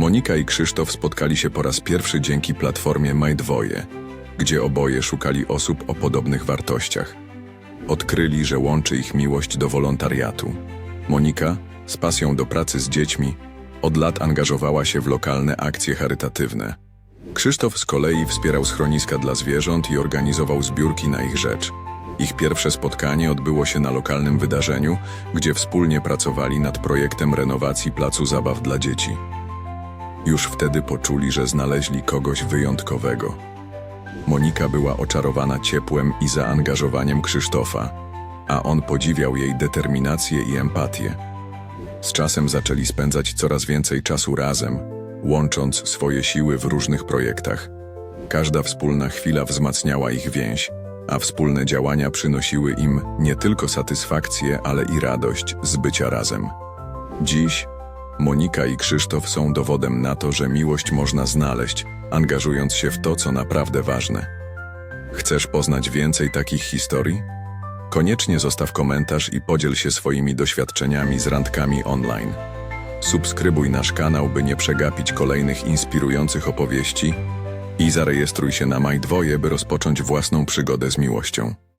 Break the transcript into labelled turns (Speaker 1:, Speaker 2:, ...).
Speaker 1: Monika i Krzysztof spotkali się po raz pierwszy dzięki platformie Majdwoje, gdzie oboje szukali osób o podobnych wartościach. Odkryli, że łączy ich miłość do wolontariatu. Monika, z pasją do pracy z dziećmi, od lat angażowała się w lokalne akcje charytatywne. Krzysztof z kolei wspierał schroniska dla zwierząt i organizował zbiórki na ich rzecz. Ich pierwsze spotkanie odbyło się na lokalnym wydarzeniu, gdzie wspólnie pracowali nad projektem renowacji placu zabaw dla dzieci. Już wtedy poczuli, że znaleźli kogoś wyjątkowego. Monika była oczarowana ciepłem i zaangażowaniem Krzysztofa, a on podziwiał jej determinację i empatię. Z czasem zaczęli spędzać coraz więcej czasu razem, łącząc swoje siły w różnych projektach. Każda wspólna chwila wzmacniała ich więź, a wspólne działania przynosiły im nie tylko satysfakcję, ale i radość z bycia razem. Dziś Monika i Krzysztof są dowodem na to, że miłość można znaleźć, angażując się w to, co naprawdę ważne. Chcesz poznać więcej takich historii? Koniecznie zostaw komentarz i podziel się swoimi doświadczeniami z randkami online. Subskrybuj nasz kanał, by nie przegapić kolejnych inspirujących opowieści i zarejestruj się na Majdwoje, by rozpocząć własną przygodę z miłością.